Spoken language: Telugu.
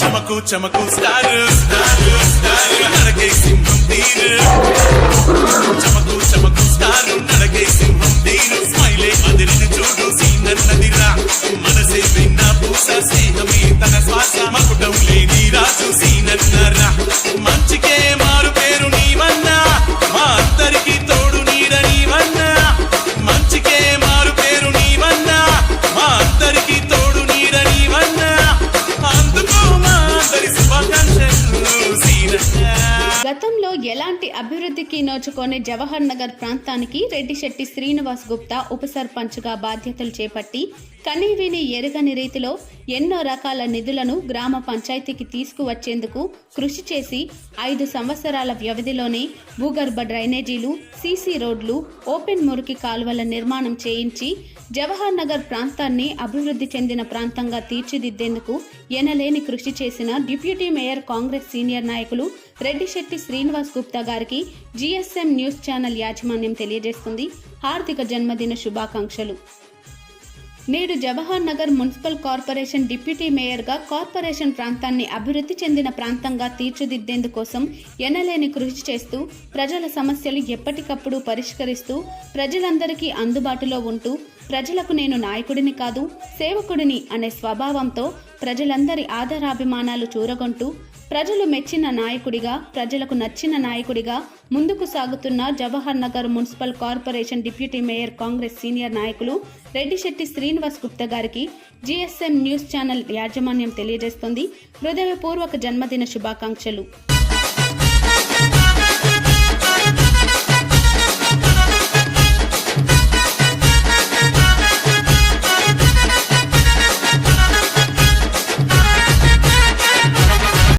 చమకు చమకు స్టార్ స్టార్ స్టార్. నరకేసి ఎలాంటి అభివృద్ధికి నోచుకొని జవహర్ నగర్ ప్రాంతానికి రెడ్డిశెట్టి శ్రీనివాస్ గుప్తా ఉప సర్పంచ్గా బాధ్యతలు చేపట్టి కనీవిని ఎరగని రీతిలో ఎన్నో రకాల నిధులను గ్రామ పంచాయతీకి తీసుకువచ్చేందుకు కృషి చేసి ఐదు సంవత్సరాల వ్యవధిలోనే భూగర్భ డ్రైనేజీలు సీసీ రోడ్లు ఓపెన్ మురికి కాలువల నిర్మాణం చేయించి జవహర్ నగర్ ప్రాంతాన్ని అభివృద్ధి చెందిన ప్రాంతంగా తీర్చిదిద్దేందుకు ఎనలేని కృషి చేసిన డిప్యూటీ మేయర్ కాంగ్రెస్ సీనియర్ నాయకులు రెడ్డిశెట్టి శ్రీనివాస్ గుప్తా గారికి జిఎస్ఎం న్యూస్ ఛానల్ యాజమాన్యం తెలియజేస్తుంది. హార్దిక జన్మదిన శుభాకాంక్షలు. నేడు Jawahar Nagar municipal corporation deputy మేయర్గా కార్పొరేషన్ ప్రాంతాన్ని అభివృద్ధి చెందిన ప్రాంతంగా తీర్చిదిద్దేందుకోసం ఎనలేని కృషి చేస్తూ ప్రజల సమస్యలు ఎప్పటికప్పుడు పరిష్కరిస్తూ ప్రజలందరికీ అందుబాటులో ఉంటూ ప్రజలకు నేను నాయకుడిని కాదు సేవకుడిని అనే స్వభావంతో ప్రజలందరి ఆదరాభిమానాలు చూరగొంటూ ప్రజలు మెచ్చిన నాయకుడిగా ప్రజలకు నచ్చిన నాయకుడిగా ముందుకు సాగుతున్న Jawahar Nagar municipal corporation deputy mayor Congress senior నాయకులు రెడ్డిశెట్టి శ్రీనివాస్ గుప్తా గారికి జిఎస్ఎం న్యూస్ ఛానల్ యాజమాన్యం తెలియజేస్తుంది. హృదయపూర్వక జన్మదిన శుభాకాంక్షలు.